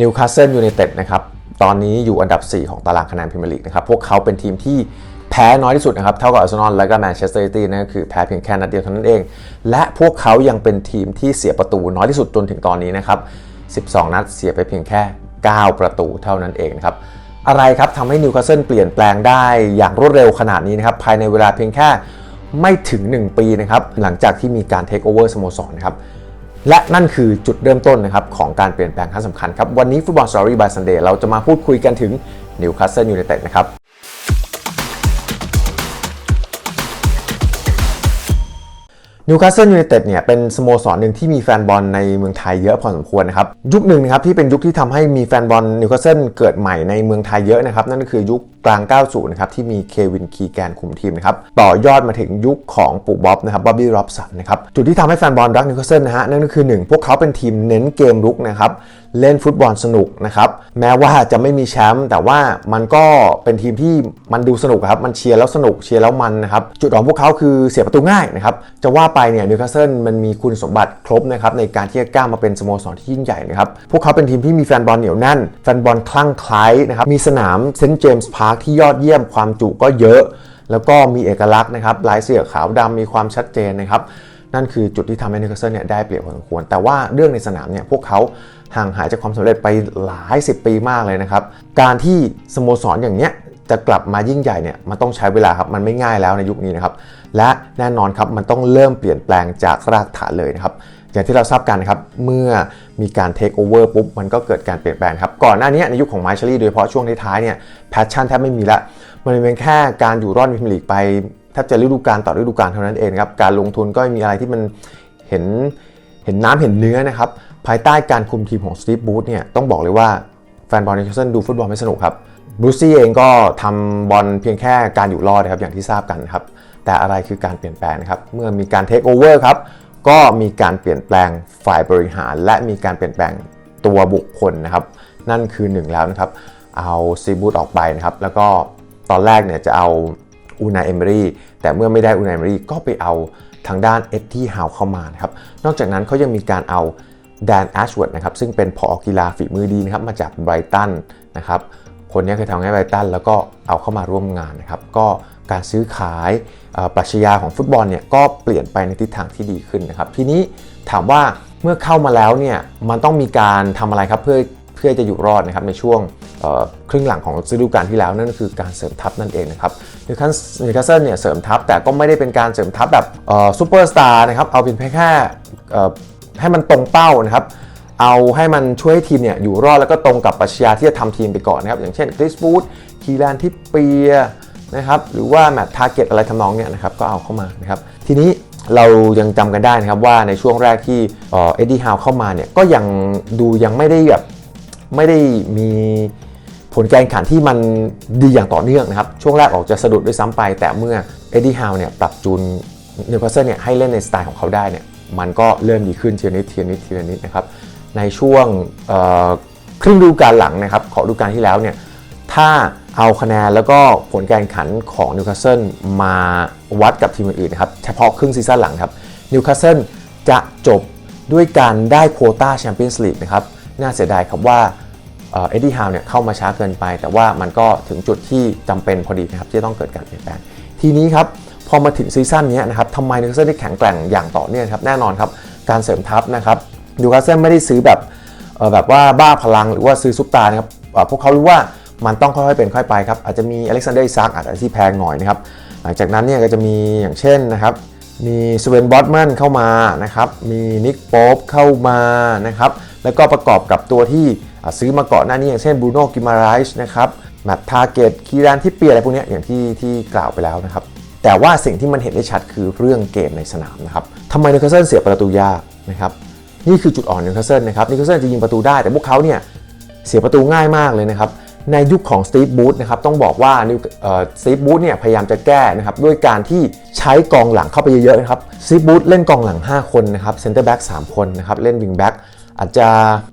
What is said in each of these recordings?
นิวคาสเซิลยูไนเต็ดนะครับตอนนี้อยู่อันดับ 4 ของตารางคะแนนพรีเมียร์ลีกนะครับพวกเขาเป็นทีมที่แพ้น้อยที่สุดนะครับเท่ากับอาร์เซนอลและก็แมนเชสเตอร์ซิตี้นั่นก็คือแพ้เพียงแค่นัดเดียวเท่านั้นเอง และพวกเขายังเป็นทีมที่เสียประตูน้อยที่สุดจนถึงตอนนี้นะครับ 12 นัดเสียไปเพียงแค่ 9 ประตูเท่านั้นเองนะครับอะไรครับทำให้นิวคาสเซิลเปลี่ยนแปลงได้อย่างรวดเร็วขนาดนี้นะครับภายในเวลาเพียงแค่ไม่ถึง 1 ปีนะครับหลังจากที่มีการเทคโอเวอร์สโมสรนะครับ และนั่นคือจุดเริ่มต้นนะครับของการเปลี่ยนแปลงครั้งสำคัญครับ วันนี้ฟุตบอลสตอรี่บายซันเดย์เราจะมาพูดคุยกันถึงนิวคาสเซิลยูไนเต็ดนะครับนิวคาสเซิลยูไนเต็ดเนี่ยเป็นสโมสรหนึ่งที่มีแฟนบอลในเมืองไทยเยอะพอสมควรนะครับยุคหนึ่งนะครับที่เป็นยุคที่ทำให้มีแฟนบอลนิวคาสเซิลเกิดใหม่ในเมืองไทยเยอะนะครับนั่นก็คือยุค กลาง 90นะครับที่มีเควินคีแกนคุมทีมนะครับต่อยอดมาถึงยุคของปู่บ๊อบนะครับบ๊อบบี้ร็อบสันนะครับจุดที่ทำให้แฟนบอลรักนิวคาสเซิลนะฮะนั่นก็คือ 1 พวกเขาเป็นทีมเน้นเกมรุกนะครับเล่นฟุตบอลสนุกนะครับแม้ว่าจะไม่มีแชมป์แต่ว่ามันก็เป็นทีมที่มันดูสนุกครับมันเชียร์แล้วสนุกเชียร์แล้วมันนะครับจุดของพวกเขาคือเสียประตูง่ายนะครับจะว่าไปเนี่ยนิวคาสเซิลมันมีคุณสมบัติครบนะครับในการที่จะก้าวมาเป็นสโมสรที่ยิ่งใหญ่นะครับพวกเขาเป็นทีมที่มีแฟนบอลเหนียวแน่นแฟนบอลคลั่งไคล้นะครับมีสนามเซนต์เจมส์พาร์คที่ยอดเยี่ยมความจุก็เยอะ แล้วก็มีเอกลักษณ์นะครับลายเสือขาวดำมีความชัดเจนนะครับนั่นคือจุดที่ทำให้นิวคาสเซิลเนี่ยได้เปรียบพอสมควร แต่ว่าเรื่องในสนามเนี่ยพวกเขาห่างหายจากความสำเร็จไปหลายสิบปีมากเลยนะครับ การที่สโมสรอย่างเนี้ยจะกลับมายิ่งใหญ่เนี่ยมันต้องใช้เวลาครับมันไม่ง่ายแล้วในยุคนี้นะครับและแน่นอนครับมันต้องเริ่มเปลี่ยนแปลงจากรากฐานเลยนะครับ อย่างที่เราทราบกันนะครับ เมื่อมีการเทคโอเวอร์ปุ๊บ มันก็เกิดการเปลี่ยนแปลงครับ ก่อนหน้านี้ในยุคของไมค์ชลี่โดยเฉพาะช่วงท้ายๆเนี่ยแพชชั่นแทบไม่มีละ มันเป็นแค่การอยู่รอดในพรีเมียร์ลีกไปแทบจะฤดูกาลต่อฤดูกาลเท่านั้นเองครับ การลงทุนก็มีอะไรที่มันเห็นเห็นน้ำเห็นเนื้อนะครับ ภายใต้การคุมทีมของสตีฟบูธเนี่ยต้องบอกเลยว่าแฟนบอลนิวคาสเซิลดูฟุตบอลไม่สนุกครับบรูซี่เองก็ทำบอลเพียงแค่การอยู่รอดนะครับอย่างที่ทราบกันครับแต่อะไรคือการเปลี่ยนแปลงครับเมื่อมีการเทคโอเวอร์ครับ ก็มีการเปลี่ยนแปลงฝ่ายบริหาร และมีการเปลี่ยนแปลงตัวบุคคลนะครับ นั่นคือหนึ่งแล้วนะครับ เอาซีบูธออกไปนะครับ แล้วก็ตอนแรกเนี่ยจะเอาอูนาเอมรีแต่เมื่อไม่ได้อูนาเอมรีก็ไปเอาทางด้านเอ็ดที่ฮาวเข้ามานะครับ นอกจากนั้นเขายังมีการเอาแดนแอชเวิร์ดนะครับ ซึ่งเป็นผอกีฬาฝีมือดีนะครับ มาจากไบรตันนะครับ คนนี้เคยทำให้ไบรตันแล้วก็เอาเข้ามาร่วมงานนะครับ ก็ การซื้อขายปรัชญาของฟุตบอลเนี่ยก็เปลี่ยนไปในทิศทางที่ดีขึ้นนะครับ ทีนี้ถามว่าเมื่อเข้ามาแล้วเนี่ยมันต้องมีการทำอะไรครับเพื่อเพื่อจะอยู่รอดนะครับในช่วงครึ่งหลังของฤดูกาลที่แล้วนั่นก็คือการเสริมทัพนั่นเองนะครับนิวคาสนิวคาสเซิลเนี่ยเสริมทัพแต่ก็ไม่ได้เป็นการเสริมทัพแบบซูเปอร์สตาร์นะครับเอาเป็นแค่แค่ให้มันตรงเป้านะครับเอาให้มันช่วยให้ทีมเนี่ยอยู่รอดแล้วก็ตรงกับปรัชญาที่จะทำทีมไปก่อนนะครับอย่างเช่นคริสบูธคีแลนทิปเปีย นะครับหรือว่าแมตต์ทาร์เก็ตอะไรทำนองเนี่ยนะครับก็เอาเข้ามานะครับทีนี้เรายังจำกันได้นะครับว่าในช่วงแรกที่เอ็ดดี้ฮาวเข้ามาเนี่ยก็ยังดูยังไม่ได้แบบไม่ได้มีผลการแข่งขันที่มันดีอย่างต่อเนื่องนะครับ ช่วงแรกออกจะสะดุดด้วยซ้ำไป แต่เมื่อเอ็ดดี้ฮาวเนี่ยปรับจูนนิวคาสเซิลเนี่ยให้เล่นในสไตล์ของเขาได้เนี่ยมันก็เริ่มดีขึ้นทีละนิดทีละนิดทีละนิดนะครับในช่วงครึ่งฤดูกาลหลังนะครับขอฤดูกาลที่แล้วเนี่ยถ้า เอาคะแนนแล้วก็ผลการแข่งขันของนิวคาสเซิลมาวัดกับทีมอื่นๆนะครับเฉพาะครึ่งซีซั่นหลังครับนิวคาสเซิลจะจบด้วยการได้โควตาแชมเปี้ยนส์ลีกนะครับน่าเสียดายครับว่าเอ็ดดี้ฮาวเนี่ยเข้ามาช้าเกินไป แต่ว่ามันก็ถึงจุดที่จำเป็นพอดีนะครับที่จะต้องเกิดการเปลี่ยนแปลงทีนี้ครับพอมาถึงซีซั่นนี้นะครับทำไมนิวคาสเซิลได้แข็งแกร่งอย่างต่อเนื่องครับแน่นอนครับการเสริมทัพนะครับนิวคาสเซิลไม่ได้ซื้อแบบแบบว่าบ้าพลังหรือว่าซื้อซุปตาร์นะครับพวกเขารู้ว่า มันต้องค่อยๆเป็นค่อยไปครับอาจจะมีอเล็กซานเดอร์อิซักอาจจะที่แพงหน่อยนะครับหลังจากนั้นเนี่ยก็จะมีอย่างเช่นนะครับมีสเวนบอตแมนเข้ามานะครับมีนิกโป๊ปเข้ามานะครับแล้วก็ประกอบกับตัวที่ซื้อมาก่อนหน้านี้อย่างเช่นบูโน่กิมาไรส์นะครับแมตทาเกตคีรานที่เปียอะไรพวกนี้อย่างที่ที่กล่าวไปแล้วนะครับแต่ว่าสิ่งที่มันเห็นได้ชัดคือเรื่องเกมในสนามนะครับทำไมนิวคาสเซิลเสียประตูยากนะครับนี่คือจุดอ่อนนิวคาสเซิลนะครับนิวคาสเซิลจะยิงประตูได้แต่พวกเขาเนี่ยเสียประตูง่ายมากเลยนะครับ ในยุคของสตีฟบูธนะครับต้องบอกว่านิวสตีฟบูธเนี่ยพยายามจะแก้นะครับด้วยการที่ใช้กองหลังเข้าไปเยอะๆนะครับสตีฟบูธเล่นกองหลัง 5 คนนะครับเซนเตอร์แบ็ก3คนนะครับเล่นวิงแบ็กอาจจะ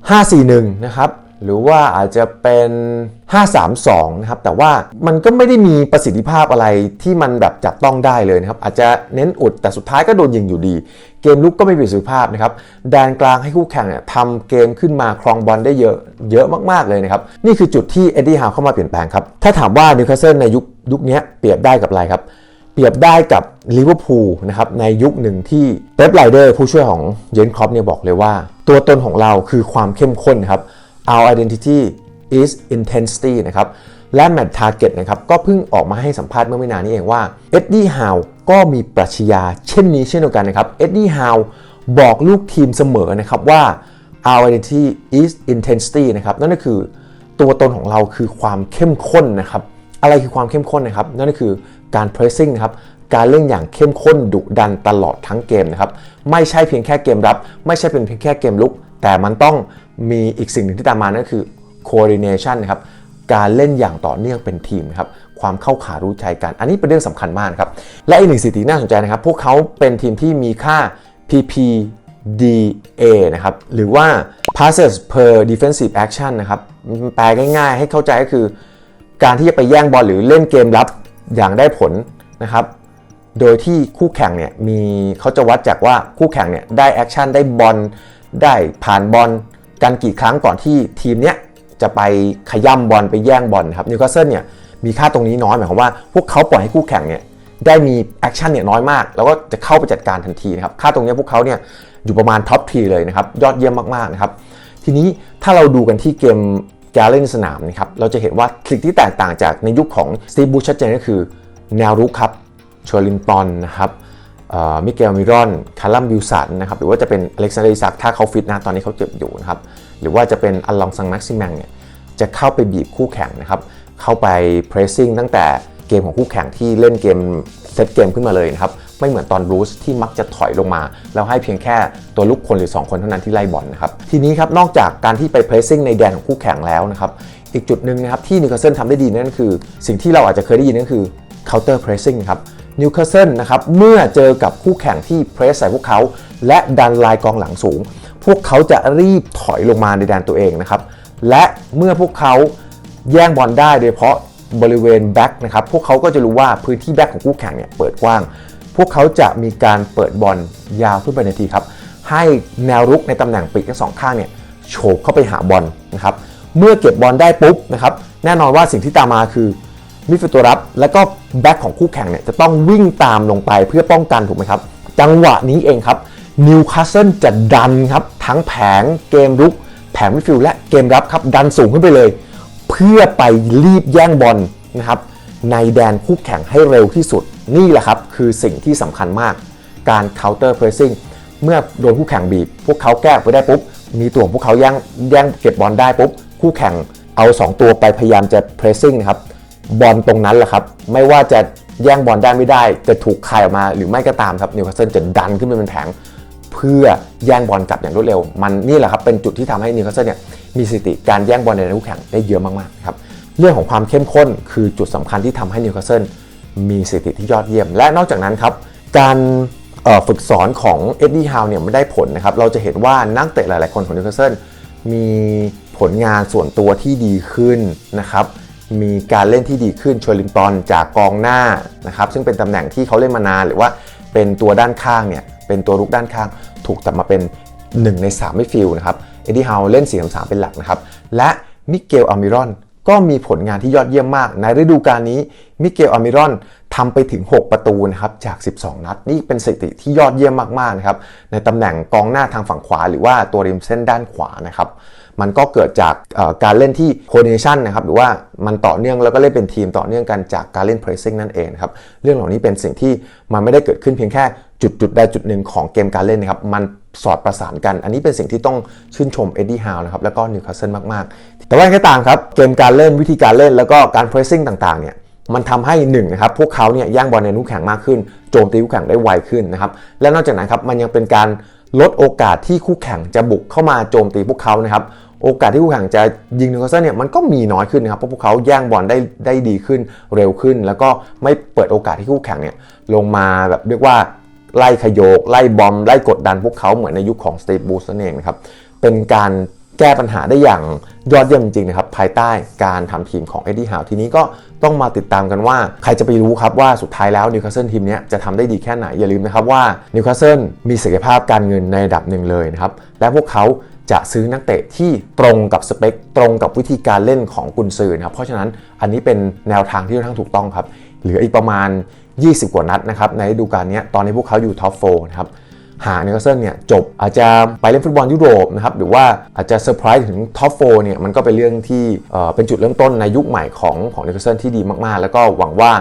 5-4-1 นะครับ หรือว่าอาจจะเป็น 5-3-2 นะครับ แต่ว่ามันก็ไม่ได้มีประสิทธิภาพอะไรที่มันแบบจับต้องได้เลยนะครับ อาจจะเน้นอุดแต่สุดท้ายก็โดนยิงอยู่ดี เกมลุกก็ไม่มีประสิทธิภาพนะครับแดนกลางให้คู่แข่งเนี่ยทำเกมขึ้นมาครองบอลได้เยอะเยอะมากๆเลยนะครับ นี่คือจุดที่เอ็ดดี้ฮาวเข้ามาเปลี่ยนแปลงครับ ถ้าถามว่านิวคาสเซิลในยุคยุคนี้เปรียบได้กับอะไรครับเปรียบได้กับลิเวอร์พูลนะครับในยุคหนึ่งที่เป๊ปไลเดอร์ผู้ช่วยของเยนครอปเนี่ยบอกเลยว่า ตัวตนของเราคือความเข้มข้นครับ our identity is intensity นะครับและแมตต์ทาร์เก็ตนะครับก็เพิ่งออกมาให้สัมภาษณ์เมื่อไม่นานนี้เองว่าเอ็ดดี้ฮาวก็มีปรัชญาเช่นนี้เช่นเดียวกันนะครับเอ็ดดี้ฮาวบอกลูกทีมเสมอนะครับว่า our identity is intensity นะครับนั่นก็คือตัวตนของเราคือความเข้มข้นนะครับอะไรคือความเข้มข้นนะครับ นั่นก็คือการ pressing นะครับการเล่นอย่างเข้มข้นดุดันตลอดทั้งเกมนะครับไม่ใช่เพียงแค่เกมรับ ไม่ใช่เป็นเพียงแค่เกมลุก แต่มันต้องมีอีกสิ่งหนึ่งที่ตามมานั่นคือ coordination นะครับการเล่นอย่างต่อเนื่องเป็นทีมครับความเข้าขารู้ใจกัน อันนี้เป็นเรื่องสำคัญมากครับ และอีกหนึ่งสถิติน่าสนใจนะครับ พวกเขาเป็นทีมที่มีค่า PPDA นะครับ หรือว่า passes per defensive action นะครับ แปลง่าย ๆ ให้เข้าใจก็คือ การที่จะไปแย่งบอลหรือเล่นเกมรับอย่างได้ผลนะครับ โดยที่คู่แข่งเนี่ยมีเขาจะวัดจากว่าคู่แข่งเนี่ยได้แอคชั่นได้บอล ได้ผ่านบอลกันกี่ครั้งก่อนที่ทีมเนี้ยจะไปขย่ำบอลไปแย่งบอลครับนิวคาสเซิลเนี่ยมีค่าตรงนี้น้อยหมายความว่าพวกเขาปล่อยให้คู่แข่งเนี่ยได้มีแอคชั่นเนี่ยน้อยมาก แล้วก็จะเข้าไปจัดการทันทีนะครับค่าตรงนี้พวกเขาเนี่ยอยู่ประมาณท็อปทีเลยนะครับยอดเยี่ยมมากๆนะครับทีนี้ถ้าเราดูกันที่เกมการเล่นสนามนะครับเราจะเห็นว่าสิ่งที่แตกต่างจากในยุคของสตีบูชชัดเจนก็คือแนวรุกครับชวลินตันนะครับ มิเกลมิรอน คาร์ลัมบิวสันนะครับ หรือว่าจะเป็นอเล็กซานเดอร์ซักถ้าเขาฟิตนะ ตอนนี้เขาเจ็บอยู่นะครับ หรือว่าจะเป็นอัลลองซังแม็กซิแมงเนี่ย จะเข้าไปบีบคู่แข่งนะครับ เข้าไปเพรสซิ่งตั้งแต่เกมของคู่แข่งที่เล่นเกมเซตเกมขึ้นมาเลยนะครับ ไม่เหมือนตอนบรูซที่มักจะถอยลงมา แล้วให้เพียงแค่ตัวลุกคนหรือ 2 คนเท่านั้นที่ไล่บอลนะครับ ทีนี้ครับ นอกจากการที่ไปเพรสซิ่งในแดนของคู่แข่งแล้วนะครับ อีกจุดหนึ่งนะครับที่นิวคาสเซิลทำได้ดีนั่นคือ สิ่งที่เราอาจจะเคยได้ยินนั่นคือ counter pressing ครับ นิวคาสเซิลนะครับเมื่อเจอกับคู่แข่งที่เพรสใส่พวกเขา และดันลายกองหลังสูง พวกเขาจะรีบถอยลงมาในแดนตัวเองนะครับและเมื่อพวกเขาแย่งบอลได้โดยเฉพาะบริเวณแบ็กนะครับพวกเขาก็จะรู้ว่าพื้นที่แบ็กของคู่แข่งเนี่ยเปิดกว้าง พวกเขาจะมีการเปิดบอลยาวขึ้นไปในทีครับให้แนวรุกในตำแหน่งปีกทั้งสองข้างเนี่ยโฉบเข้าไปหาบอลนะครับเมื่อเก็บบอลได้ปุ๊บนะครับแน่นอนว่าสิ่งที่ตามมาคือ มิดฟิลด์ตัวรับ แล้วก็แบ็คของคู่แข่งเนี่ยจะต้องวิ่งตามลงไปเพื่อป้องกันถูกไหมครับ จังหวะนี้เองครับนิวคาสเซิลจะดันครับทั้งแผงเกมรุก แผงมิดฟิลด์และเกมรับครับดันสูงขึ้นไปเลย เพื่อไปรีบแย่งบอลนะครับในแดนคู่แข่งให้เร็วที่สุดนี่แหละครับคือสิ่งที่สำคัญมากการ counter pressing เมื่อโดนคู่แข่งบีบ พวกเขาแก้ไปได้ปุ๊บ มีตัวของพวกเขาแย่งแย่งเก็บบอลได้ปุ๊บ คู่แข่งเอา 2 ตัวไปพยายามจะ pressing นะครับ บอลตรงนั้นแหละครับ ไม่ว่าจะแย่งบอลได้ไม่ได้ จะถูกคายออกมาหรือไม่ก็ตามครับนิวคาสเซิลจะดันขึ้นไปเป็นแผง เพื่อแย่งบอลกลับอย่างรวดเร็ว มันนี่แหละครับเป็นจุดที่ทำให้นิวคาสเซิลเนี่ยมีสถิติการแย่งบอลในคู่แข่งได้เยอะมากๆครับเรื่องของความเข้มข้นคือจุดสำคัญที่ทำให้นิวคาสเซิลมีสถิติที่ยอดเยี่ยม และนอกจากนั้นครับการฝึกสอนของเอ็ดดี้ฮาวเนี่ยไม่ได้ผลนะครับ เราจะเห็นว่านักเตะหลาย ๆ คนของนิวคาสเซิลมีผลงานส่วนตัวที่ดีขึ้นนะครับ มีการเล่นที่ดีขึ้นชวลินตันจากกองหน้านะครับซึ่งเป็นตำแหน่งที่เขาเล่นมานานหรือว่าเป็นตัวด้านข้างเนี่ยเป็นตัวรุกด้านข้าง ถูกตัดมาเป็น 1 ใน3ไม่ฟิลนะครับเอ็ดดี้เฮาเล่น4 3เป็นหลักนะครับและมิเกลอามิรอนก็มีผลงานที่ยอดเยี่ยมมาก ในฤดูกาลนี้มิเกลอามิรอนทำไปถึง 6 ประตูนะครับจาก 12 นัด นี่เป็นสถิติที่ยอดเยี่ยมมากๆนะครับในตำแหน่งกองหน้าทางฝั่งขวา หรือว่าตัวริมเส้นด้านขวานะครับ มันก็เกิดจากการเล่นที่ coordination นะครับหรือว่ามันต่อเนื่องแล้วก็เล่นเป็นทีมต่อเนื่องกันจากการเล่น pressing นั่นเองนะครับเรื่องเหล่านี้เป็นสิ่งที่มันไม่ได้เกิดขึ้นเพียงแค่จุดจุดใดจุดหนึ่งของเกมการเล่นนะครับมันสอดประสานกัน อันนี้เป็นสิ่งที่ต้องชื่นชมเอ็ดดี้ฮาวนะครับแล้วก็นิวคาสเซิลมากๆ แต่ว่าอย่างไรก็ตามครับเกมการเล่นวิธีการเล่นแล้วก็การ pressing ต่างๆเนี่ยมันทำให้หนึ่งนะครับพวกเขาเนี่ยย่างบอลในคู่แข่งมากขึ้น โจมตีคู่แข่งได้ไวขึ้นนะครับและนอกจากนั้นครับมันยังเป็นการ ลดโอกาสที่คู่แข่งจะบุกเข้ามาโจมตีพวกเขานะครับโอกาสที่คู่แข่งจะยิงนิวคาสเซิลเนี่ยมันก็มีน้อยขึ้นนะครับเพราะพวกเขาแย่งบอลได้ได้ดีขึ้นเร็วขึ้น แล้วก็ไม่เปิดโอกาสที่คู่แข่งเนี่ยลงมาแบบเรียกว่าไล่ขยโยก ไล่บอม ไล่กดดันพวกเขาเหมือนในยุคของสตีฟบูสนั่นเองนะครับเป็นการ แก้ปัญหาได้อย่างยอดเยี่ยมจริงๆนะครับภายใต้การทำทีมของเอ็ดดี้ฮาวทีนี้ก็ต้องมาติดตามกันว่า ใครจะไปรู้ครับว่าสุดท้ายแล้วนิวคาสเซิลทีมนี้จะทำได้ดีแค่ไหน อย่าลืมนะครับว่านิวคาสเซิลมีศักยภาพการเงินในระดับหนึ่งเลยนะครับ และพวกเขาจะซื้อนักเตะที่ตรงกับสเปค ตรงกับวิธีการเล่นของกุนซือนะครับเพราะฉะนั้นอันนี้เป็นแนวทางที่ค่อนข้างถูกต้องครับเหลืออีกประมาณ 20 กว่านัดนะครับในฤดูกาลนี้ตอนนี้พวกเขาอยู่ท็อปโฟนะครับ หากนิวคาสเซิลเนี่ยจบอาจจะไปเล่นฟุตบอลยุโรปนะครับหรือว่าอาจจะเซอร์ไพรส์ถึงท็อปโฟเนี่ยมันก็เป็นเรื่องที่เเป็นจุดเริ่มต้นในยุคใหม่ของของนิวคาสเซิลที่ดีมากๆ แล้วก็หวังว่า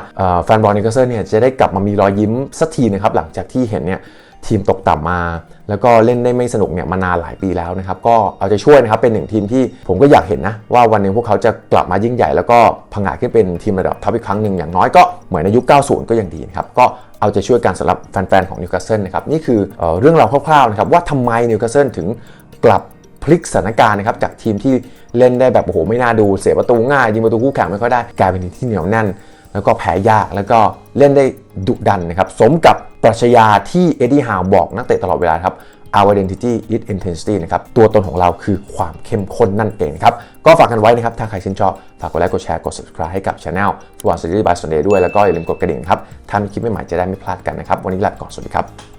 แฟนบอลนิวคาสเซิลเนี่ยจะได้กลับมามีรอยยิ้มสักทีนะครับหลังจากที่เห็นเนี่ยทีมตกต่ำมา แล้วก็เล่นได้ไม่สนุกเนี่ยมานานหลายปีแล้วนะครับ ก็เอาใจช่วยนะครับเป็นหนึ่งทีมที่ผมก็อยากเห็นนะ ว่าวันหนึงพวกเขาจะกลับมายิ่งใหญ่ แล้วก็พังงาดขึ้นเป็นทีมระดับท็อปอีกครั้งหนึ่งอย่างน้อยก็เหมือนในยุค 90 ก็ยังดีนะครับก็เอาใจช่วยกันสำหรับแฟนๆของนิวคาสเซิลนะครับนี่คือเออเรื่องราวคร่าวๆนะครับว่าทำไมนิวคาสเซิลถึงกลับพลิกสถานการณ์นะครับจากทีมที่เล่นได้แบบโอ้โหไม่น่าดูเสียประตูง่ายยิงประตูคู่แข่งไม่ค่อยได้กลายเป็นทีมที่เหนียวแน่น แล้วก็แพ้ยากแล้วก็เล่นได้ดุดันนะครับ สมกับปรัชญาที่เอ็ดดี้ฮาวบอกนักเตะตลอดเวลาครับ Our identity is intensity นะครับ ตัวตนของเราคือความเข้มข้นนั่นเองครับ ก็ฝากกันไว้นะครับ ถ้าใครชื่นชอบ ฝากกดไลค์ กดแชร์ กด subscribe ให้กับ Channel ฟุตบอลซีรีส์บายสเดย์ด้วย แล้วก็อย่าลืมกดกระดิ่งครับ ถ้ามีคลิปใหม่ๆจะได้ไม่พลาดกันนะครับ วันนี้ลาไปก่อน สวัสดีครับ